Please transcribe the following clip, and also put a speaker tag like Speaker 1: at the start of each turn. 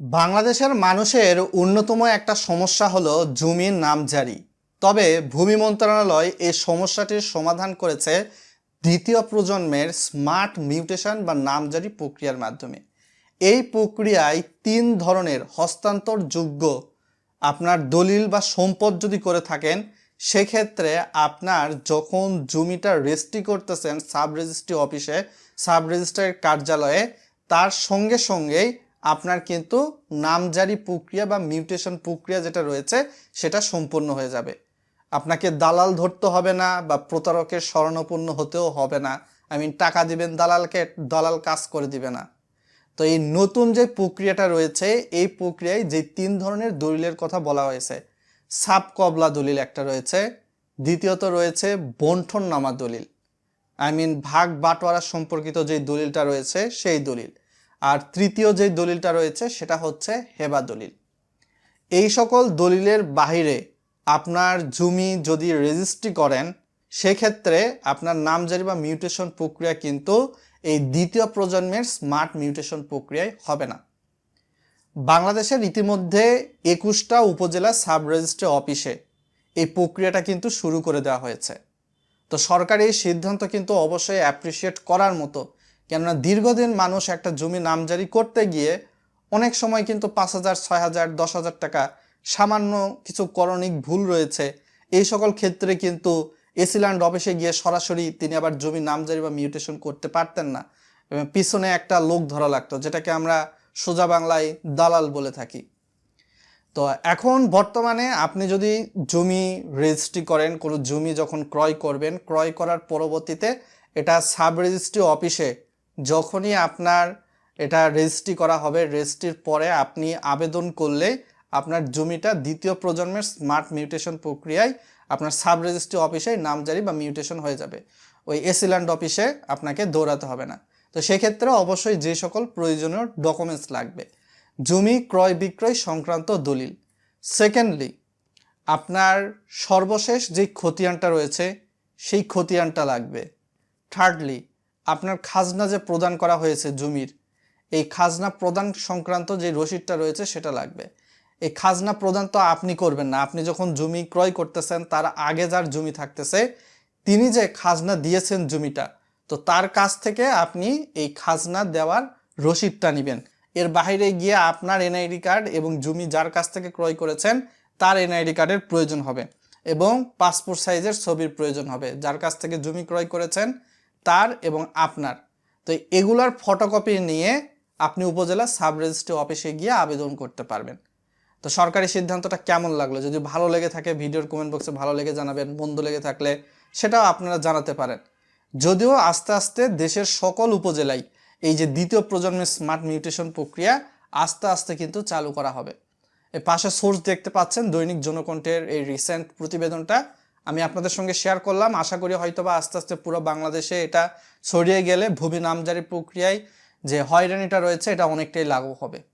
Speaker 1: বাংলাদেশের মানুষের অন্যতম একটা সমস্যা হলো জমির নামজারি তবে ভূমি মন্ত্রণালয় এই সমস্যাটির সমাধান করেছে দ্বিতীয় প্রজন্মের স্মার্ট মিউটেশন বা নামজারি প্রক্রিয়ার মাধ্যমে। এই প্রক্রিয়ায় তিন ধরনের হস্তান্তরযোগ্য আপনার দলিল বা সম্পদ যদি করে থাকেন, সেক্ষেত্রে আপনার যখন জমিটা রেজিস্ট্রি করতেছেন সাব রেজিস্ট্রি অফিসে, সাব রেজিস্ট্রারের কার্যালয়ে, তার সঙ্গে সঙ্গেই আপনার কিন্তু নামজারি প্রক্রিয়া বা মিউটেশন প্রক্রিয়া যেটা রয়েছে, সেটা সম্পূর্ণ হয়ে যাবে। আপনাকে দালাল ধরতে হবে না বা প্রতারকের শরণাপন্ন হতেও হবে না। আই মিন টাকা দিবেন, দালালকে, দালাল কাজ করে দিবে না। তো এই নতুন যে প্রক্রিয়াটা রয়েছে, এই প্রক্রিয়ায় যে তিন ধরনের দলিলের কথা বলা হয়েছে সাব কবলা দলিল একটা রয়েছে, দ্বিতীয়ত রয়েছে বন্ঠন নামা দলিল। আই মিন ভাগ বাটোয়ারা সম্পর্কিত যে দলিলটা রয়েছে, সেই দলিল। আর তৃতীয় যে দলিলটা রয়েছে, সেটা হচ্ছে হেবা দলিল। এই সকল দলিলের বাহিরে আপনার জমি যদি রেজিস্ট্রি করেন, সেক্ষেত্রে আপনার নামজারি বা মিউটেশন প্রক্রিয়া কিন্তু এই দ্বিতীয় প্রজন্মের স্মার্ট মিউটেশন প্রক্রিয়ায় হবে না। বাংলাদেশের ইতিমধ্যে একুশটা উপজেলা সাব রেজিস্ট্রি অফিসে এই প্রক্রিয়াটা কিন্তু শুরু করে দেওয়া হয়েছে। তো সরকার এই সিদ্ধান্ত কিন্তু অবশ্যই অ্যাপ্রিসিয়েট করার মতো কেননা দীর্ঘদিন মানুষ একটা জমি নামজারি করতে গিয়ে অনেক সময় কিন্তু পাঁচ হাজার, ছয় হাজার, দশ হাজার টাকা সামান্য কিছু করণিক ভুল রয়েছে। এই সকল ক্ষেত্রে কিন্তু এসিল্যান্ড অফিসে গিয়ে সরাসরি তিনি আবার জমি নামজারি বা মিউটেশন করতে পারতেন না এবং পিছনে একটা লোক ধরা লাগতো, যেটাকে আমরা সোজা বাংলায় দালাল বলে থাকি। তো এখন বর্তমানে আপনি যদি জমি রেজিস্ট্রি করেন, কোনো জমি যখন ক্রয় করবেন, ক্রয় করার পরবর্তীতে এটা সাব রেজিস্ট্রি অফিসে যখনই আপনার এটা রেজিস্ট্রি করা হবে রেজিস্ট্রির পরে আপনি আবেদন করলে আপনার জমিটা দ্বিতীয় প্রজন্মের স্মার্ট মিউটেশন প্রক্রিয়ায় আপনার সাব রেজিস্ট্রি অফিসে নামজারি বা মিউটেশন হয়ে যাবে। ওই এসিল্যান্ড অফিসে আপনাকে দৌড়াতে হবে না। তো সেক্ষেত্রে অবশ্যই যে সকল প্রয়োজনীয় ডকুমেন্টস লাগবে। জমি ক্রয় বিক্রয় সংক্রান্ত দলিল। সেকেন্ডলি আপনার সর্বশেষ যে খতিয়ানটা রয়েছে, সেই খতিয়ানটা লাগবে। থার্ডলি আপনার খাজনা যে প্রদান করা হয়েছে জমির, এই খাজনা প্রদান সংক্রান্ত যে রসিদটা রয়েছে সেটা লাগবে। এই খাজনা প্রদান তো আপনি করবেন না। আপনি যখন জমি ক্রয় করতেছেন, তার আগে যার জমি থাকতেছে, তিনি যে খাজনা দিয়েছেন জমিটা, তো তার কাছ থেকে আপনি এই খাজনা দেওয়ার রসিদটা নেবেন। এর বাইরে গিয়ে আপনার এনআইডি কার্ড এবং জমি যার কাছ থেকে ক্রয় করেছেন, তার এনআইডি কার্ডের প্রয়োজন হবে এবং পাসপোর্ট সাইজের ছবির প্রয়োজন হবে। যার কাছ থেকে জমি ক্রয় করেছেন তার এবং আপনার। তো এগুলার ফটোকপি নিয়ে আপনি উপজেলা সাব রেজিস্ট্রি অফিসে গিয়ে আবেদন করতে পারবেন। তো সরকারি সিদ্ধান্তটা কেমন লাগল? যদি ভালো লেগে থাকে, ভিডিওর কমেন্ট বক্সে ভালো লেগে জানাবেন, বন্ধ লেগে থাকলে সেটাও আপনারা জানাতে পারেন। যদিও আস্তে আস্তে দেশের সকল উপজেলায় এই যে দ্বিতীয় প্রজন্মের স্মার্ট মিউটেশন প্রক্রিয়া আস্তে আস্তে কিন্তু চালু করা হবে। এই পাশে সোর্স দেখতে পাচ্ছেন দৈনিক জনকণ্ঠের এই রিসেন্ট প্রতিবেদনটা। আমি আপনাদের সঙ্গে শেয়ার করলাম। আশা করি হয়তোবা আস্তে আস্তে পুরো বাংলাদেশে এটা ছড়িয়ে গেলে ভূমি নামজারি প্রক্রিয়ায় যে হয়রানিটা রয়েছে, এটা অনেকটাই লাগু হবে।